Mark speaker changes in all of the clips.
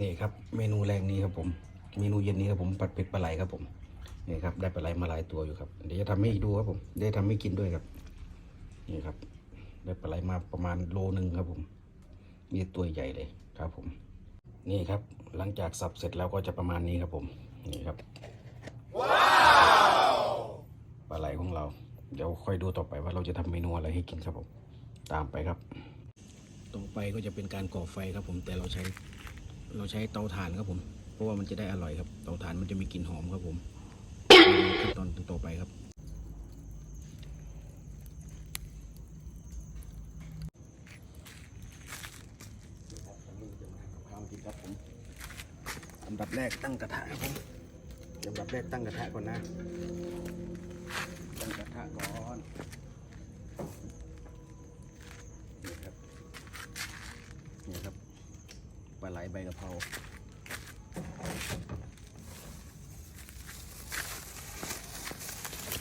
Speaker 1: นี่ครับเมนูแรงนี้ครับผมเมนูเย็นนี้ครับผมผัดเผ็ดปลาไหลครับผมนี่ครับได้ปลาไหลมาหลายตัวอยู่ครับเดี๋ยวจะทำให้ดูครับผมได้ทำให้กินด้วยครับนี่ครับ ได้ปลาไหลมาประมาณโลหนึ่งครับผมมีตัวใหญ่เลยครับผม นี่ครับหลังจากสับเสร็จแล้วก็จะประมาณนี้ครับผมนี่ครับว้าวปลาไหลของเรา เดี๋ยวค่อยดูต่อไปว่าเราจะทำเมนูอะไรให้กินครับผม ตามไปครับ ต่อไปก็จะเป็นการก่อไฟครับผมแต่เราใช้ เราใช้เตาถ่านครับผม เพราะว่ามันจะได้อร่อยครับ เตาถ่านมันจะมีกลิ่นหอมครับผมขั้นตอนต่อไปครับอันดับแรกตั้งกระทะครับผมอันดับแรกตั้งกระทะก่อนนะ ตั้งกระทะก่อน ใบกะเพรา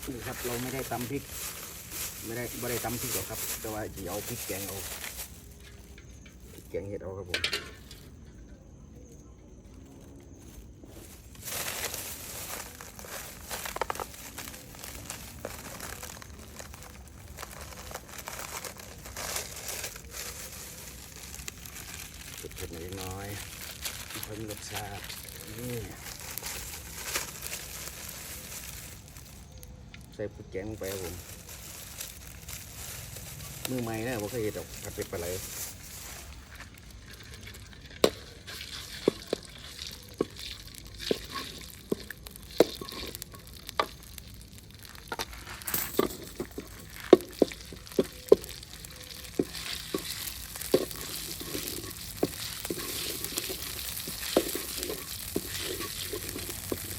Speaker 1: นี่ครับเราไม่ได้ตำพริก ไม่ได้ไม่ได้ตำพริกหรอกครับ แต่ว่าจะเอาพริกแกงเอาพริกแกงเห็ดเอาครับผม เผ็ดๆหน่อยน้อยเพิ่มรส ชาตินี่ใส่พริกแกงลงไปครับผม มือใหม่นะผมเคยเห็นดอกผัดเป็ดปลาไหล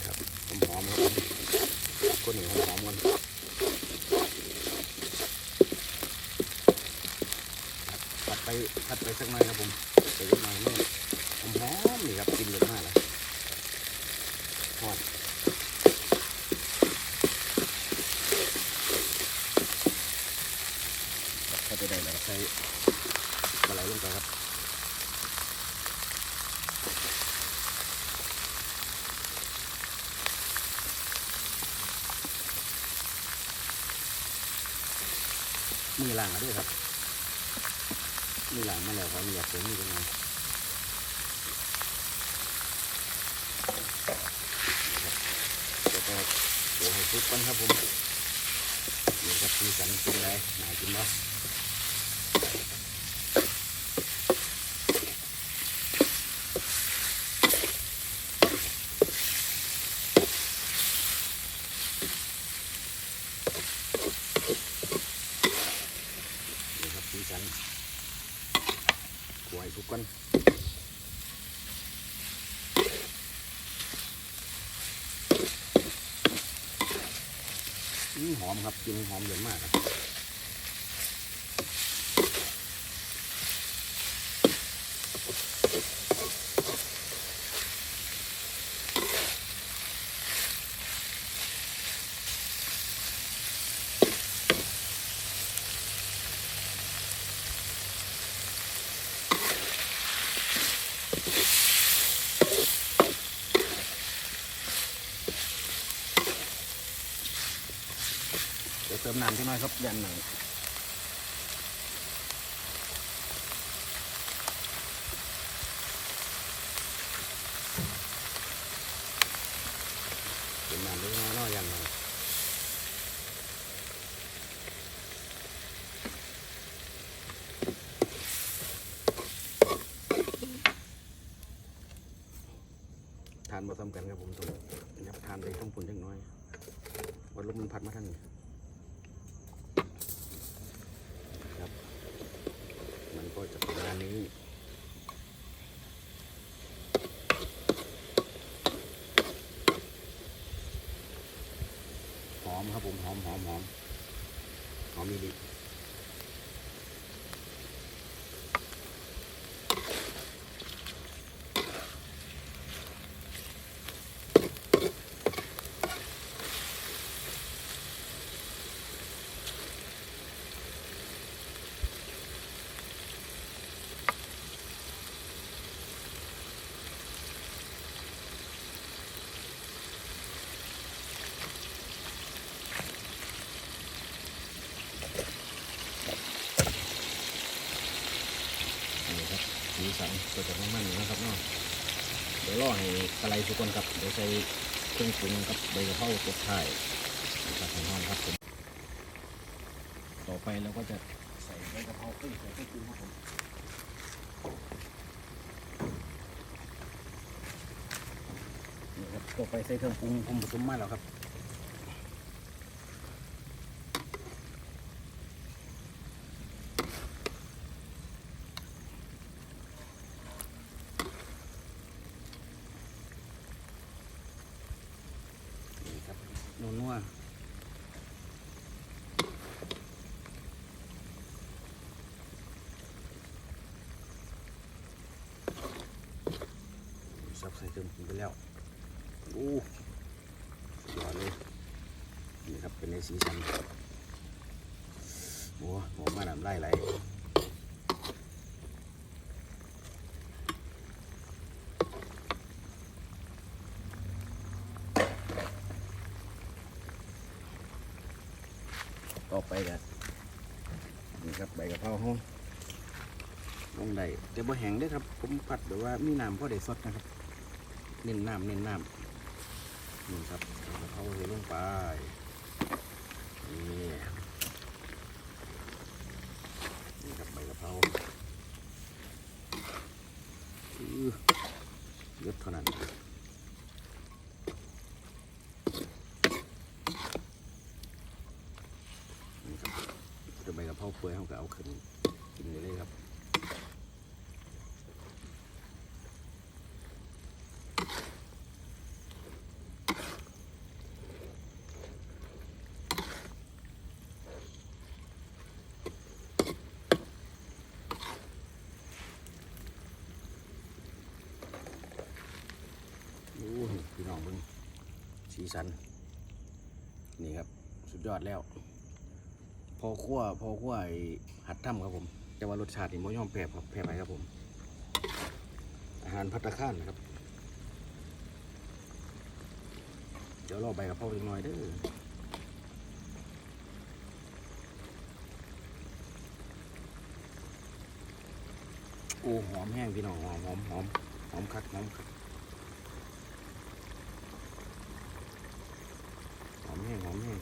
Speaker 1: ครับหอมๆครับผมก้ นเหนียวหอมกันผัดไปผัดไปสักหน่อยครับผมสักหน่อยนี่หอมนี่ครับกินเยอะมากเลยทอดครับถ้าจะได้แล้วใส่ปลาไหลลงไปครับ มือหลังมาด้วยครับ มือหลังมาแล้วครับอยากเสริมมือยังไงแล้วก็โอ้ให้ซุปกันครับผมนี่ครับสีสันเป็นไรน่ากินมากนี่ครับสีสัน ทุกคนหอมครับกลินหอมเยอะมากครับ มน้ำใช่ไหมครับแดนหน่อยเติมน้ำเล็กน้อยน้อยยันหน่อยทานมาซ้ำกันครับผมตรงยับทานไปต้องปุ่นจังน้อยวันลมมันพัดมาทางนี้ ครับ มันก็จะประมาณ นี้หอมครับผมหอมหอมหอมหอมมีดี ตัวจากน้ำมันนี่นะครับเนาะเดี๋ยวรอให้ปลาไหลสุกก่อนครับเดี๋ยวใส่เครื่องปรุงกับใบกะเพราตบท้ายนะครับให้หอมครับผมต่อไปเราก็จะใส่ใบกะเพราเอ้ยใส่เครื่องปรุงครับผมนี่ครับต่อไปใส่เครื่องปรุงผมผสมมาแล้วครับ นัวนัวซับใส่เติมไปแล้วโอ้สุดยอเลยนี่ครับเป็นในสีสันโอ้หอมมาน้ำไล่ไหล ต่อไปกันนี่ครับใบกะเพราห้องลงได้แต่บ่แห้งเด้ครับ ผมผัดแบบว่ามีน้ำพอได้สดนะครับ เน้นน้ำเน้นน้ำนี่ครับใบกะเพราเทลงไปนี่นี่ครับใบกะเพราอื้อยดเท่านั้นครับ จะใบเพราเปื่อยเขาก็เอาขึ้นกินได้เลยครับพี่น้องเบิ่งสีสัน นี่ครับ สุดยอดแล้ว อคั่วพอคั่วไอ้หัดถ้ำครับผมแต่ว่ารสชาตินี่ไม่ยอมแพ้ครับแพ้ไปครับผม อาหารพัตตาคานครับ เดี๋ยวรอใบกะเพราอีกหน่อยเด้อโอ้หอมแห้งพี่น้องหอมหอมหอมหอมคักหอมคักหอมแห้งหอมแห้ง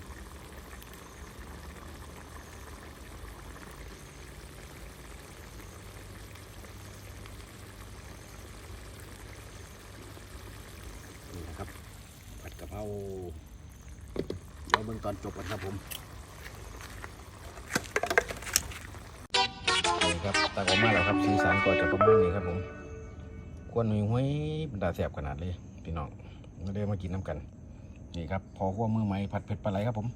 Speaker 1: นี่นะครับ ผัดกะ เราเดี๋ยวเบิ่งตอนจบกันครับผมนี่ครับตักออกมาแล้วครับสีสันก็จะประมาณนี้ครับผมควนหนุ่ยห้วยบรรดาแสบขนาดเลยพี่น้องมาเดินมากินน้ำกัน นี่ครับ พอขั้วมือใหม่ผัดเผ็ดปลาไหลครับผม